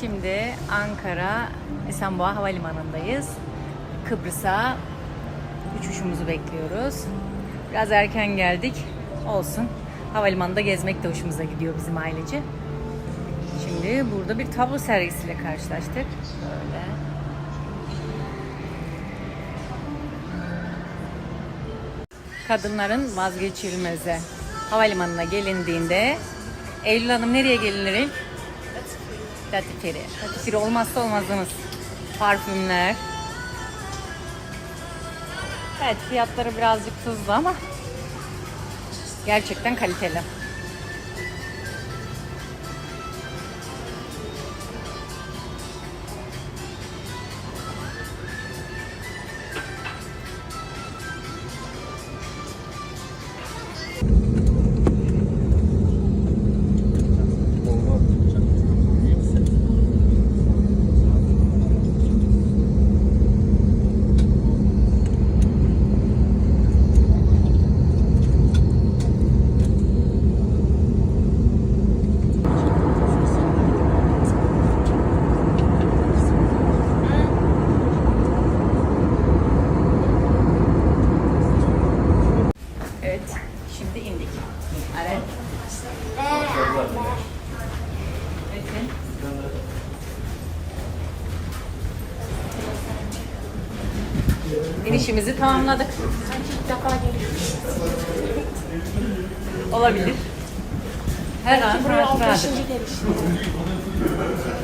Şimdi Ankara Esenboğa Havalimanı'ndayız. Kıbrıs'a uçuşumuzu bekliyoruz. Biraz erken geldik. Olsun. Havalimanında gezmek de hoşumuza gidiyor bizim ailece. Şimdi burada bir tablo sergisiyle karşılaştık. Böyle. Kadınların vazgeçilmezi. Havalimanına gelindiğinde Eylül Hanım nereye gelinir ilk? Latiferi. Latiferi olmazsa olmazımız. Parfümler. Evet fiyatları birazcık tuzlu ama gerçekten kaliteli. Evet şimdi indik. Evet. Metin. İnişimizi tamamladık. İlk defa. Olabilir. Her an Buraya rahat 15. rahat. gelişim. Evet.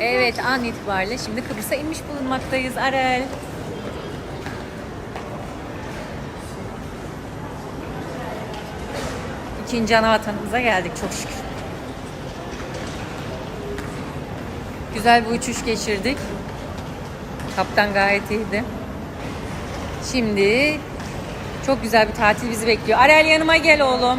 Evet an itibariyle şimdi Kıbrıs'a inmiş bulunmaktayız Arel. İkinci ana vatanımıza geldik çok şükür. Güzel bir uçuş geçirdik. Kaptan gayet iyiydi. Şimdi çok güzel bir tatil bizi bekliyor. Arel yanıma gel oğlum.